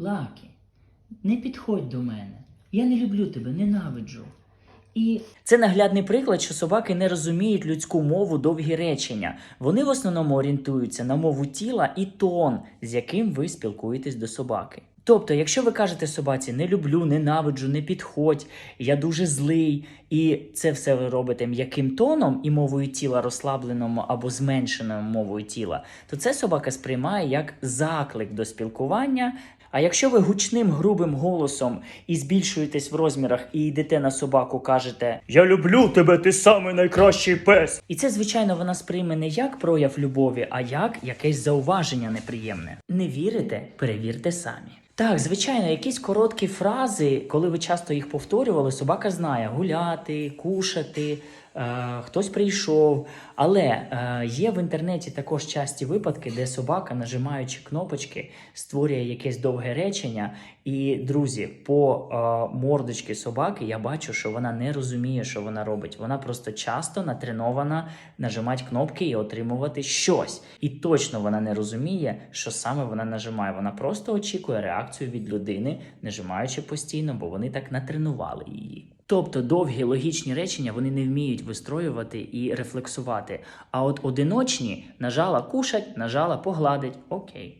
Лакі, не підходь до мене. Я не люблю тебе, ненавиджу. І Це наглядний приклад, що собаки не розуміють людську мову довгі речення. Вони в основному орієнтуються на мову тіла і тон, з яким ви спілкуєтесь до собаки. Тобто, якщо ви кажете собаці не люблю, ненавиджу, не підходь, я дуже злий, і це все ви робите м'яким тоном і мовою тіла розслабленому або зменшеною мовою тіла, то це собака сприймає як заклик до спілкування. А якщо ви гучним грубим голосом і збільшуєтесь в розмірах і йдете на собаку, кажете Я люблю тебе, ти самий найкращий пес. І це, звичайно, вона сприйме не як прояв любові, а як якесь зауваження неприємне. Не вірите? Перевірте самі. Так, звичайно, якісь короткі фрази, коли ви часто їх повторювали, собака знає гуляти, кушати, хтось прийшов. Але е, є в інтернеті також часті випадки, де собака, нажимаючи кнопочки, створює якесь довге речення. І, друзі, по е, мордочці собаки я бачу, що вона не розуміє, що вона робить. Вона просто часто натренована нажимати кнопки і отримувати щось. І точно вона не розуміє, що саме вона нажимає. Вона просто очікує реакцію від людини, нажимаючи постійно, бо вони так натренували її. Тобто довгі логічні речення вони не вміють вистроювати і рефлексувати. А от одиночні нажала кушать, нажала погладить, окей.